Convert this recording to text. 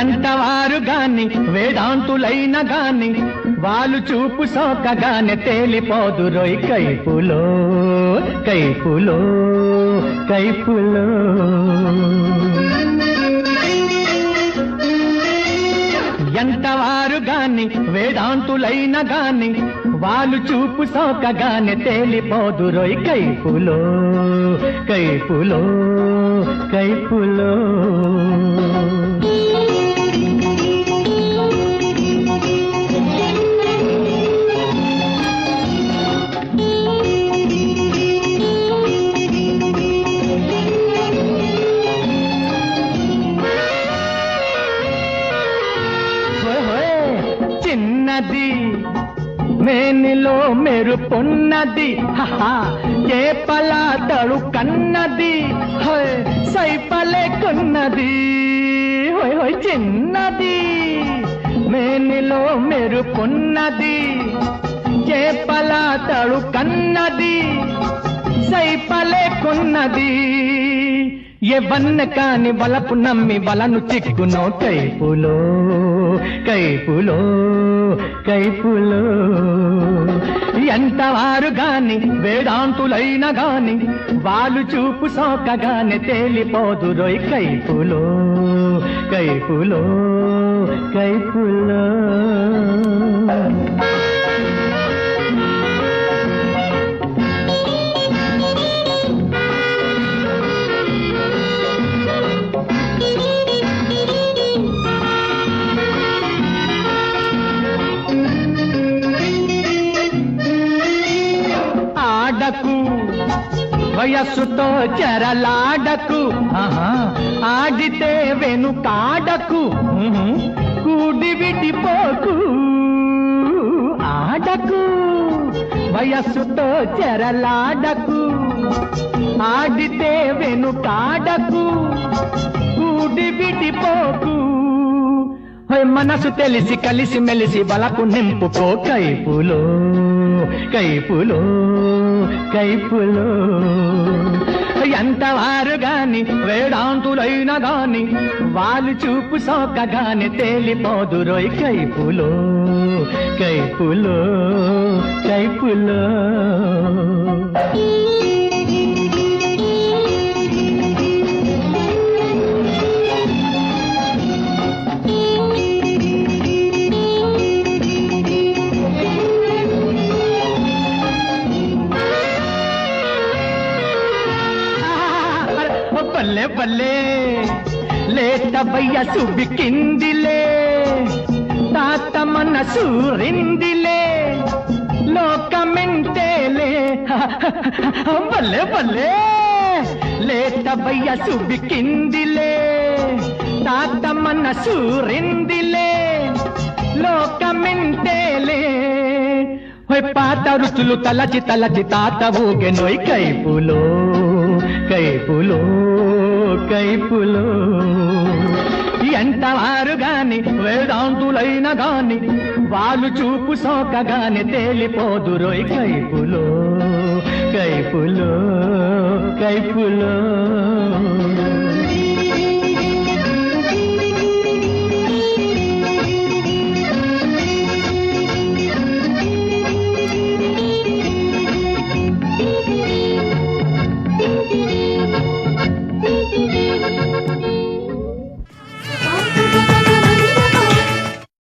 ఎంతవారు గాని వేదాంతులైన గాని వాళ్ళు చూపు సోకగానే తేలిపోదు రోయ్ కైపులో కైపులో కైపులో. ఎంతవారు గాని వేదాంతులైన గాని వాళ్ళు చూపు సోకగానే తేలిపోదు రోయ్ కైపులో కైపులో కైపులో. మేనిలో మెరుపున్నది. హహా. చేపల తడు కన్నది హోయ్ సైపలే కొన్నది. చిన్నది. మేనిలో మెరుపున్నది. చేపల తడు కన్నది సైపలే కొన్నది. ఎవన్న కాని వలపు నమ్మి వలను చిక్కునో కైపులో కైపులో కైపులో. ఎంతవారు గాని వేదాంతులైన గాని వాళ్ళు చూపు సోకగానే తేలిపోదురోయ్ కైపులో కైపులో కైపులో. వయస్సుతో చెరలాడకు. ఆడితే వెనుకాడకు. ఉహు, కూడి విడిపోకు. ఆడకు. వయస్సుతో చెరలాడకు. ఆడితే వెనుకాడకు. కూడి విడిపోకు. మనసు తెలిసి కలిసి మెలిసి బలకు నింపుకో. కైపులో కైపులో. కైపులో. ఎంతవారు గాని వేదాంతులైన గాని వాళ్ళు చూపు సోకగానే తేలిపోదు రోయ్ కైపులో. కైపులో కైపులో. బల్లే బల్లే లేత వయసు బికిందిలే తాత మనసు రిందిలే లోకమెంటేలే. బల్లే బల్లే లేత వయసు బికిందిలే తాత మనసు రిందిలే లోకమెంటేలే. పాత రుచులు తలచి తలచి తాత ఊగె నొయ్ కైపులో కైపులో కైపులో. ఎంతవారు గాని వేదాంతులైన గాని వాళ్ళు చూపు సోకగాని తేలిపోదురోయ్ కైపులో కైపులో కైపులో.